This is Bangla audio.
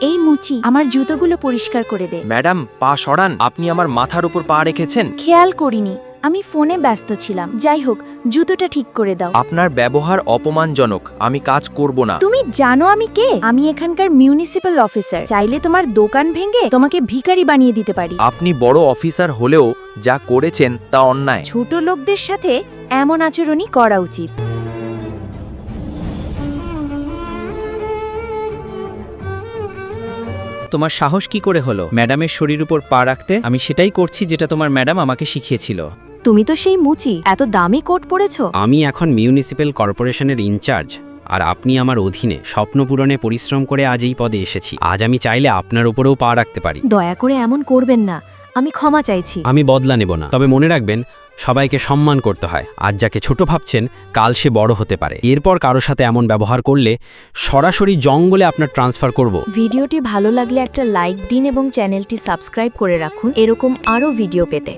এই মুচি আমার জুতোগুলো পরিষ্কার করে দে। ম্যাডাম পা সরান। আপনি আমার মাথার উপর পা রেখেছেন? খেয়াল করিনি আমি ফোনে ব্যস্ত ছিলাম। যাই হোক জুতোটা ঠিক করে দাও। আপনার ব্যবহার অপমানজনক আমি কাজ করব না। তুমি জানো আমি কে? আমি এখানকার মিউনিসিপ্যাল অফিসার চাইলে তোমার দোকান ভেঙে তোমাকে ভিখারি বানিয়ে দিতে পারি। আপনি বড় অফিসার হলেও যা করেছেন তা অন্যায়। ছোট লোকদের সাথে এমন আচরণই করা উচিত। তোমার সাহস কি করে হলো? ম্যাডামের শরীর উপর পা রাখতে আমি সেটাই করছি যেটা তোমার ম্যাডাম আমাকে শিখিয়েছিল। তুমি তো সেই মুচি এত দামি কোট পরেছ। আমি এখন মিউনিসিপ্যাল কর্পোরেশনের ইনচার্জ আর আপনি আমার অধীনে স্বপ্নপূরণে পরিশ্রম করে আজ এই পদে এসেছি। আজ আমি চাইলে আপনার উপরেও পা রাখতে পারি। দয়া করে এমন করবেন না। আমি ক্ষমা চাইছি। আমি বদলা নেব না। তবে মনে রাখবেন সবাইকে সম্মান করতে হয়। আজ যাকে ছোট ভাবছেন কাল সে বড় হতে পারে। এরপর কারও সাথে এমন ব্যবহার করলে সরাসরি জঙ্গলে আপনার ট্রান্সফার করব। ভিডিওটি ভালো লাগলে একটা লাইক দিন এবং চ্যানেলটি সাবস্ক্রাইব করে রাখুন। এরকম আরও ভিডিও পেতে।